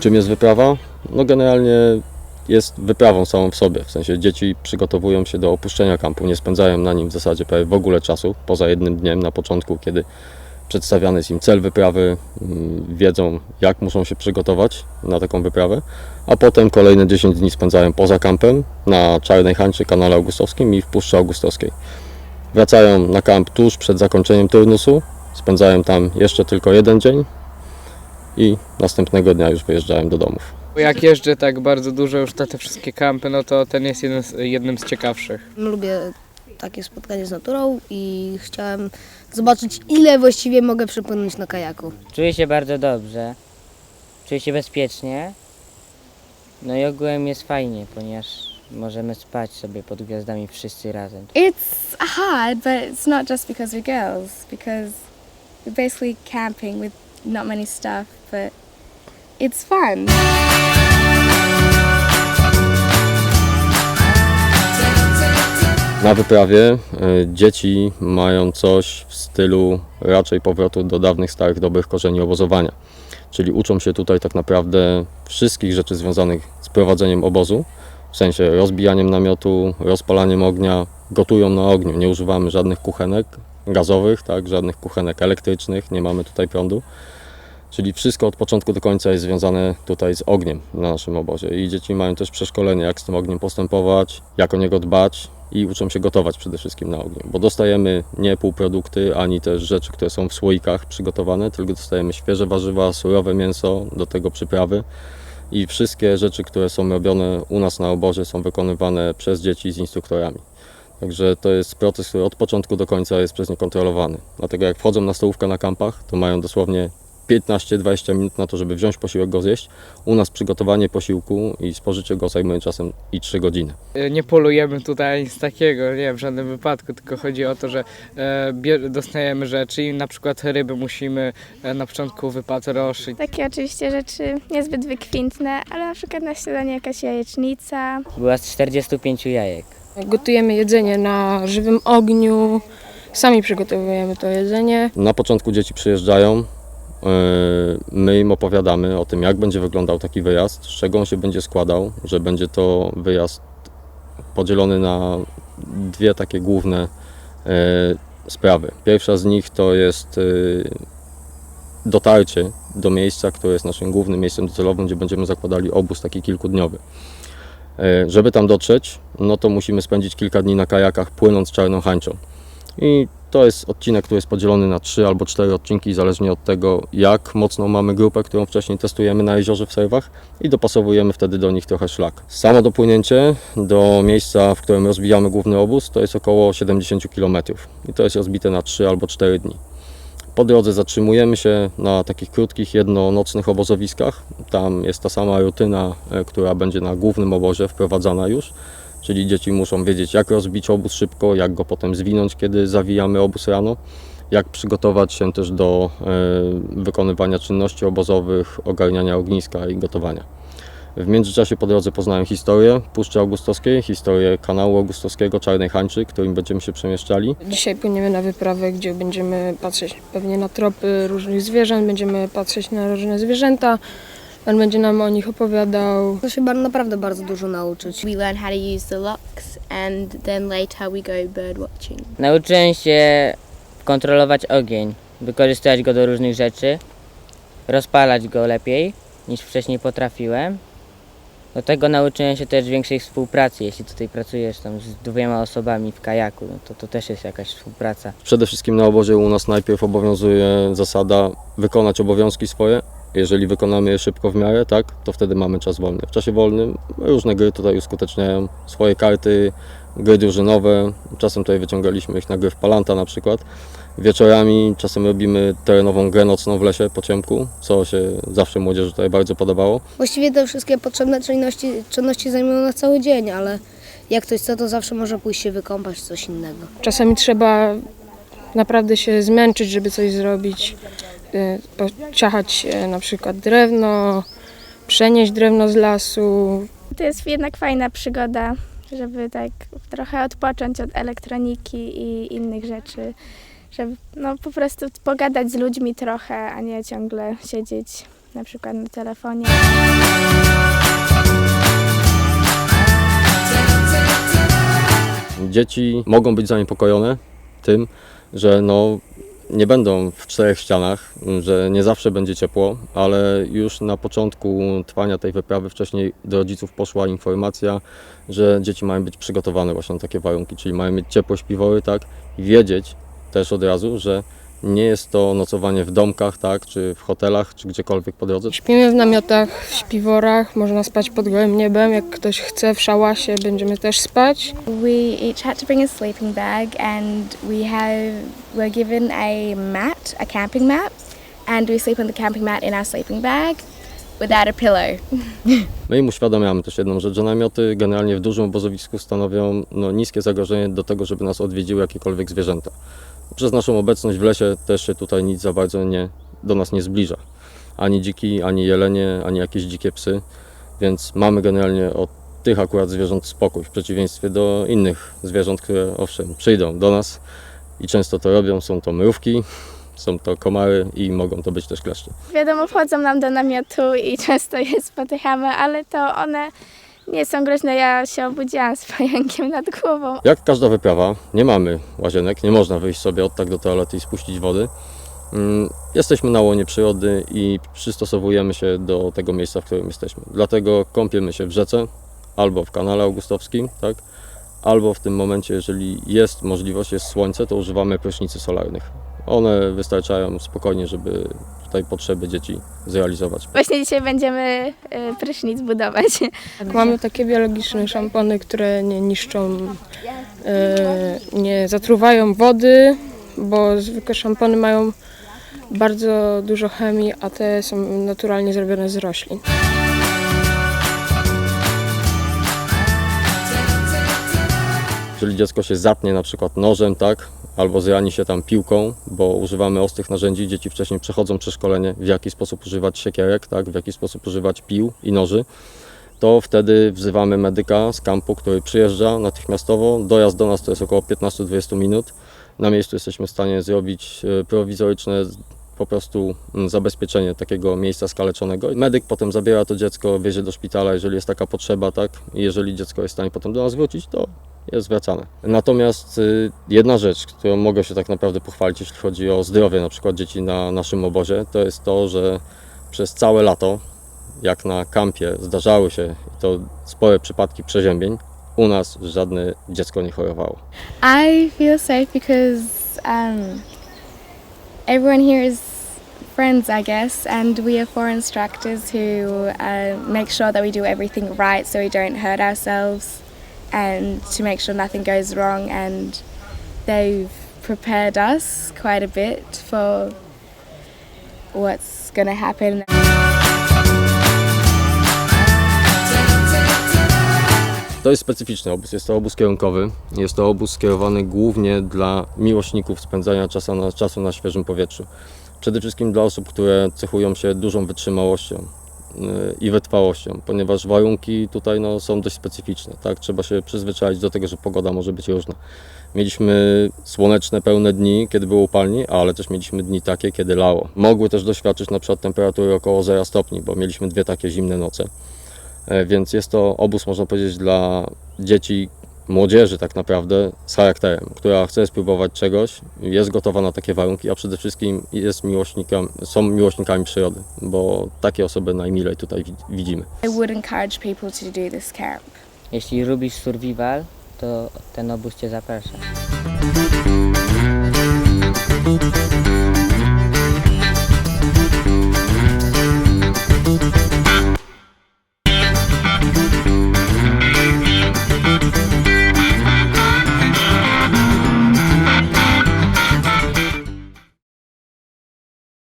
Czym jest wyprawa? No generalnie jest wyprawą samą w sobie. W sensie dzieci przygotowują się do opuszczenia kampu, nie spędzają na nim w zasadzie prawie w ogóle czasu, poza jednym dniem na początku, kiedy przedstawiany jest im cel wyprawy, mm, wiedzą jak muszą się przygotować na taką wyprawę, a potem kolejne 10 dni spędzają poza kampem na Czarnej Hańczy, kanale augustowskim i w Puszczy Augustowskiej. Wracają na kamp tuż przed zakończeniem turnusu, spędzają tam jeszcze tylko jeden dzień i następnego dnia już wyjeżdżają do domów. Jak jeżdżę tak bardzo dużo już na te wszystkie kampy, no to ten jest jeden z, jednym z ciekawszych. Lubię takie spotkanie z naturą i chciałem zobaczyć, ile właściwie mogę przepłynąć na kajaku. Czuję się bardzo dobrze, czuję się bezpiecznie. No i ogółem jest fajnie, ponieważ możemy spać sobie pod gwiazdami wszyscy razem. It's hard, but it's not just because we're girls, because we're basically camping with not many stuff, but it's fun. Na wyprawie y, dzieci mają coś w stylu raczej powrotu do dawnych, starych, dobrych korzeni obozowania. Czyli uczą się tutaj tak naprawdę wszystkich rzeczy związanych z prowadzeniem obozu, w sensie rozbijaniem namiotu, rozpalaniem ognia, gotują na ogniu. Nie używamy żadnych kuchenek gazowych, tak, żadnych kuchenek elektrycznych, nie mamy tutaj prądu. Czyli wszystko od początku do końca jest związane tutaj z ogniem na naszym obozie. I dzieci mają też przeszkolenie, jak z tym ogniem postępować, jak o niego dbać i uczą się gotować przede wszystkim na ogniu. Bo dostajemy nie półprodukty, ani też rzeczy, które są w słoikach przygotowane, tylko dostajemy świeże warzywa, surowe mięso, do tego przyprawy. I wszystkie rzeczy, które są robione u nas na obozie, są wykonywane przez dzieci z instruktorami. Także to jest proces, który od początku do końca jest przez nie kontrolowany. Dlatego jak wchodzą na stołówkę na kampach, to mają dosłownie 15-20 minut na to, żeby wziąć posiłek, go zjeść. U nas przygotowanie posiłku i spożycie go zajmuje czasem i 3 godziny. E, Nie polujemy tutaj nic takiego, nie w żadnym wypadku, tylko chodzi o to, że e, dostajemy rzeczy i na przykład ryby musimy e, na początku wypatroszyć. Takie oczywiście rzeczy niezbyt wykwintne, ale na przykład na śniadanie jakaś jajecznica. Była z 45 jajek. Gotujemy jedzenie na żywym ogniu, sami przygotowujemy to jedzenie. Na początku dzieci przyjeżdżają, yy, my im opowiadamy o tym, jak będzie wyglądał taki wyjazd, z czego on się będzie składał, że będzie to wyjazd podzielony na dwie takie główne yy, sprawy. Pierwsza z nich to jest yy, dotarcie do miejsca, które jest naszym głównym miejscem docelowym, gdzie będziemy zakładali obóz taki kilkudniowy. Yy, Żeby tam dotrzeć, no to musimy spędzić kilka dni na kajakach płynąc czarną hańczą. I to jest odcinek, który jest podzielony na trzy albo cztery odcinki, zależnie od tego, jak mocną mamy grupę, którą wcześniej testujemy na jeziorze w serwach i dopasowujemy wtedy do nich trochę szlak. Samo dopłynięcie do miejsca, w którym rozbijamy główny obóz, to jest około 70 km i to jest rozbite na 3 albo 4 dni. Po drodze zatrzymujemy się na takich krótkich, jednonocnych obozowiskach. Tam jest ta sama rutyna, e, która będzie na głównym obozie wprowadzana już. Czyli dzieci muszą wiedzieć, jak rozbić obóz szybko, jak go potem zwinąć, kiedy zawijamy obóz rano, jak przygotować się też do e, wykonywania czynności obozowych, ogarniania ogniska i gotowania. W międzyczasie po drodze poznałem historię Puszczy Augustowskiej, historię kanału augustowskiego Czarnej Hańczy, którym będziemy się przemieszczali. Dzisiaj płyniemy na wyprawę, gdzie będziemy patrzeć pewnie na tropy różnych zwierząt, będziemy patrzeć na różne zwierzęta. Pan będzie nam o nich opowiadał. To się naprawdę bardzo dużo nauczyć. We learn how to use the locks and then later we go bird watching. Nauczyłem się kontrolować ogień, wykorzystywać go do różnych rzeczy, rozpalać go lepiej niż wcześniej potrafiłem. Do tego nauczyłem się też większej współpracy. Jeśli tutaj pracujesz tam z dwiema osobami w kajaku, no to to też jest jakaś współpraca. Przede wszystkim na obozie u nas najpierw obowiązuje zasada wykonać obowiązki swoje. Jeżeli wykonamy je szybko w miarę, tak, to wtedy mamy czas wolny. W czasie wolnym różne gry tutaj uskuteczniają swoje karty, gry drużynowe. Czasem tutaj wyciągaliśmy ich na gry w Palanta na przykład. Wieczorami czasem robimy terenową grę nocną w lesie po ciemku, co się zawsze młodzieży tutaj bardzo podobało. Właściwie te wszystkie potrzebne czynności, czynności zajmują na cały dzień, ale jak ktoś chce, to zawsze może pójść się wykąpać w coś innego. Czasami trzeba naprawdę się zmęczyć, żeby coś zrobić. Y, Pociachać e, na przykład drewno, przenieść drewno z lasu, To jest jednak fajna przygoda, żeby tak trochę odpocząć od elektroniki i innych rzeczy, żeby no po prostu pogadać z ludźmi trochę, a nie ciągle siedzieć na przykład na telefonie. Dzieci mogą być zaniepokojone tym, że no, nie będą w czterech ścianach, że nie zawsze będzie ciepło, ale już na początku trwania tej wyprawy wcześniej do rodziców poszła informacja, że dzieci mają być przygotowane właśnie na takie warunki, czyli mają mieć ciepłe śpiwory, tak, i wiedzieć też od razu, że nie jest to nocowanie w domkach, tak, czy w hotelach, czy gdziekolwiek po drodze, Śpimy w namiotach, w śpiworach, można spać pod gołym niebem. Jak ktoś chce w szałasie, będziemy też spać. We each had to bring a sleeping bag, and we have were given a mat, a camping mat, and we sleep on the camping mat in our sleeping bag without a pillow. My im uświadamiamy też jedną rzecz, że namioty generalnie w dużym obozowisku stanowią no, niskie zagrożenie do tego, żeby nas odwiedziły jakiekolwiek zwierzęta. Przez naszą obecność w lesie też się tutaj nic za bardzo nie, do nas nie zbliża. Ani dziki, ani jelenie, ani jakieś dzikie psy, więc mamy generalnie od tych akurat zwierząt spokój, w przeciwieństwie do innych zwierząt, które owszem przyjdą do nas i często to robią. Są to mrówki, są to komary i mogą to być też kleszcze. Wiadomo, wchodzą nam do namiotu i często je spotykamy, ale to one nie są groźne. Ja się obudziłam z pająkiem nad głową. Jak każda wyprawa, nie mamy łazienek, nie można wyjść sobie od tak do toalety i spuścić wody. Mm, Jesteśmy na łonie przyrody i przystosowujemy się do tego miejsca, w którym jesteśmy. Dlatego kąpiemy się w rzece albo w kanale augustowskim, tak? albo w tym momencie, jeżeli jest możliwość, jest słońce, to używamy prysznicy solarnych. One wystarczają spokojnie, żeby tutaj potrzeby dzieci zrealizować. Właśnie dzisiaj będziemy y, prysznic budować. Mamy takie biologiczne szampony, które nie niszczą, e, nie zatruwają wody, bo zwykłe szampony mają bardzo dużo chemii, a te są naturalnie zrobione z roślin. Jeżeli dziecko się zatnie na przykład nożem, tak, albo zrani się tam piłką, bo używamy ostrych narzędzi, dzieci wcześniej przechodzą przeszkolenie, w jaki sposób używać siekierek, tak, w jaki sposób używać pił i noży, to wtedy wzywamy medyka z kampu, który przyjeżdża natychmiastowo. Dojazd do nas to jest około 15-20 minut. Na miejscu jesteśmy w stanie zrobić e, prowizoryczne po prostu mm, zabezpieczenie takiego miejsca skaleczonego. Medyk potem zabiera to dziecko, wiezie do szpitala, jeżeli jest taka potrzeba, tak? Jeżeli dziecko jest w stanie potem do nas wrócić, to jest zwracane. Natomiast y, jedna rzecz, którą mogę się tak naprawdę pochwalić, jeśli chodzi o zdrowie na przykład dzieci na naszym obozie, to jest to, że przez całe lato, jak na kampie zdarzały się to spore przypadki przeziębień, u nas żadne dziecko nie chorowało. I feel safe because um, everyone here is friends, I guess, and we have four instructors who uh, make sure that we do everything right so we don't hurt ourselves and to make sure nothing goes wrong. And they've prepared us quite a bit for what's going to happen. To jest specyficzny obóz, jest to obóz kierunkowy. Jest to obóz skierowany głównie dla miłośników spędzania czasu na, czasu na świeżym powietrzu. Przede wszystkim dla osób, które cechują się dużą wytrzymałością yy, i wytrwałością, ponieważ warunki tutaj no, są dość specyficzne. Tak? Trzeba się przyzwyczaić do tego, że pogoda może być różna. Mieliśmy słoneczne, pełne dni, kiedy było upalnie, ale też mieliśmy dni takie, kiedy lało. Mogły też doświadczyć na przykład temperatury około 0 stopni, bo mieliśmy dwie takie zimne noce. E, Więc jest to obóz, można powiedzieć, dla dzieci, młodzieży tak naprawdę z charakterem, która chce spróbować czegoś, jest gotowa na takie warunki, a przede wszystkim jest miłośnikami, są miłośnikami przyrody, bo takie osoby najmilej tutaj wi- widzimy. I would encourage people to do this camp. Jeśli lubisz survival, to ten obóz Cię zaprasza.